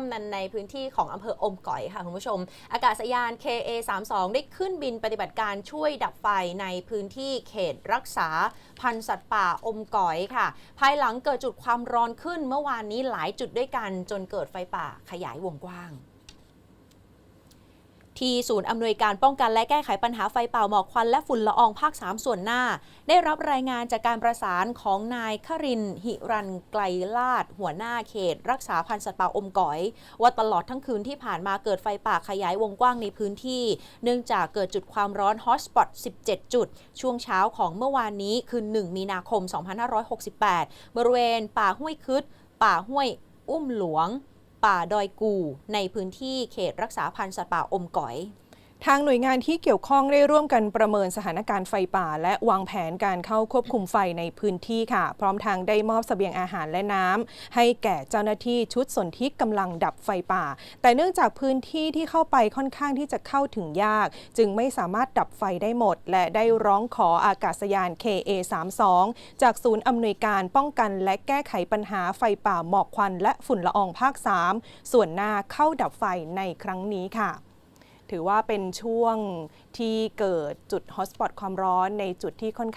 กำลังในพื้นที่ของอำเภออมก๋อยค่ะคุณผู้ชม อากาศยาน KA32 ได้ขึ้นบินปฏิบัติการช่วยดับไฟในพื้นที่เขตรักษา พันธุ์สัตว์ป่าอมก๋อยค่ะ ภายหลังเกิดจุดความร้อนขึ้นเมื่อวานนี้หลายจุดด้วยกันจนเกิดไฟป่าขยายวงกว้าง ที่ศูนย์อำนวยการป้องกันและแก้ไขปัญหาไฟป่าหมอกควันและฝุ่นละอองภาค 3 ส่วนหน้า ได้รับรายงานจากการประสานของนายครินหิรันไกลลาด หัวหน้าเขต รักษาพันธุ์สัตว์ป่าอมก๋อย ว่าตลอดทั้งคืนที่ผ่านมาเกิดไฟป่าขยายวงกว้างในพื้นที่ เนื่องจากเกิดจุดความร้อนฮอตสปอต 17 จุด ช่วงเช้าของเมื่อวานนี้คือ 1 มีนาคม 2568 บริเวณป่าห้วยคึดป่าห้วยอุ้มหลวง ป่าดอยกูในพื้นที่เขตรักษาพันธุ์สัตว์ป่าอมก๋อย ทางหน่วยงานที่เกี่ยวข้องได้ร่วมกันประเมินสถานการณ์ไฟป่า และวางแผนการเข้าควบคุมไฟในพื้นที่ค่ะ พร้อมทางได้มอบเสบียงอาหารและน้ำให้แก่เจ้าหน้าที่ชุดสนที่กำลังดับไฟป่า แต่เนื่องจากพื้นที่ที่เข้าไปค่อนข้างที่จะเข้าถึงยาก จึงไม่สามารถดับไฟได้หมด และได้ร้องขออากาศยาน KA32 จากศูนย์อำนวยการป้องกันและแก้ไขปัญหาไฟป่าหมอกควัน และฝุ่นละอองภาค 3 ส่วนหน้าเข้าดับไฟในครั้งนี้ค่ะ ถือว่าเป็นช่วงที่เกิดจุดฮอตสปอตความร้อนในจุดที่ค่อนข้าง